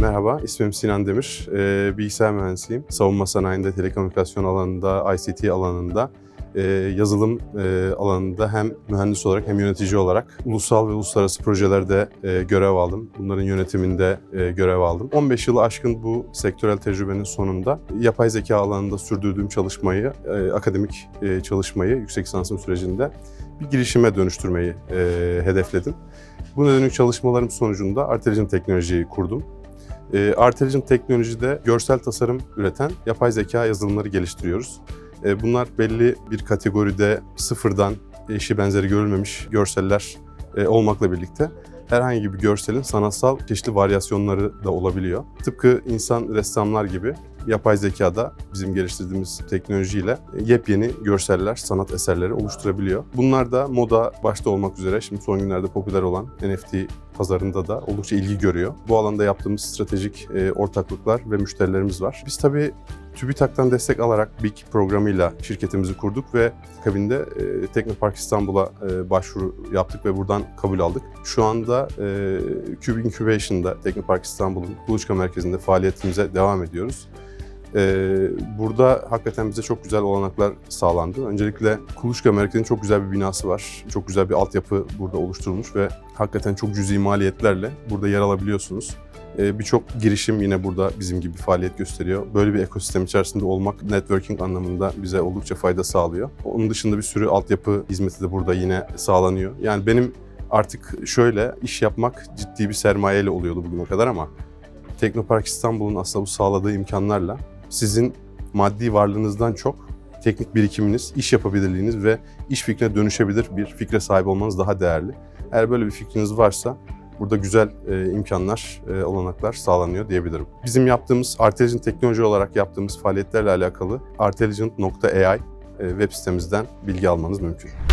Merhaba, ismim Sinan Demir. Ee, bilgisayar mühendisiyim. Savunma sanayinde, telekomünikasyon alanında, ICT alanında, e, yazılım e, alanında hem mühendis olarak hem yönetici olarak ulusal ve uluslararası projelerde e, görev aldım. Bunların yönetiminde e, görev aldım. 15 yılı aşkın bu sektörel tecrübenin sonunda yapay zeka alanında sürdürdüğüm çalışmayı, e, akademik e, çalışmayı yüksek lisansım sürecinde bir girişime dönüştürmeyi e, hedefledim. Bu nedenle çalışmalarım sonucunda Arteligen Teknoloji'yi kurdum. E, Arteligen Teknoloji'de görsel tasarım üreten yapay zeka yazılımları geliştiriyoruz. E, bunlar belli bir kategoride sıfırdan eşi benzeri görülmemiş görseller e, olmakla birlikte herhangi bir görselin sanatsal çeşitli varyasyonları da olabiliyor. Tıpkı insan ressamlar gibi yapay zekada bizim geliştirdiğimiz teknolojiyle yepyeni görseller, sanat eserleri oluşturabiliyor. Bunlar da moda başta olmak üzere şimdi son günlerde popüler olan NFT pazarında da oldukça ilgi görüyor. Bu alanda yaptığımız stratejik e, ortaklıklar ve müşterilerimiz var. Biz tabii TÜBİTAK'tan destek alarak BİK programıyla şirketimizi kurduk ve akabinde e, Teknopark İstanbul'a e, başvuru yaptık ve buradan kabul aldık. Şu anda e, Cube Incubation'da Teknopark İstanbul'un Kuluçka Merkezi'nde faaliyetimize devam ediyoruz. Ee, burada hakikaten bize çok güzel olanaklar sağlandı. Öncelikle Kuluçka Merkezi'nin çok güzel bir binası var. Çok güzel bir altyapı burada oluşturulmuş ve hakikaten çok cüzi maliyetlerle burada yer alabiliyorsunuz. Ee, Birçok girişim yine burada bizim gibi faaliyet gösteriyor. Böyle bir ekosistem içerisinde olmak networking anlamında bize oldukça fayda sağlıyor. Onun dışında bir sürü altyapı hizmeti de burada yine sağlanıyor. Yani benim artık şöyle iş yapmak ciddi bir sermayeyle oluyordu bugüne kadar ama Teknopark İstanbul'un aslında bu sağladığı imkanlarla sizin maddi varlığınızdan çok teknik birikiminiz, iş yapabilirliğiniz ve iş fikrine dönüşebilir bir fikre sahip olmanız daha değerli. Eğer böyle bir fikriniz varsa burada güzel e, imkanlar, e, olanaklar sağlanıyor diyebilirim. Bizim yaptığımız Arteligen teknoloji olarak yaptığımız faaliyetlerle alakalı arteligen.ai e, web sitemizden bilgi almanız mümkün.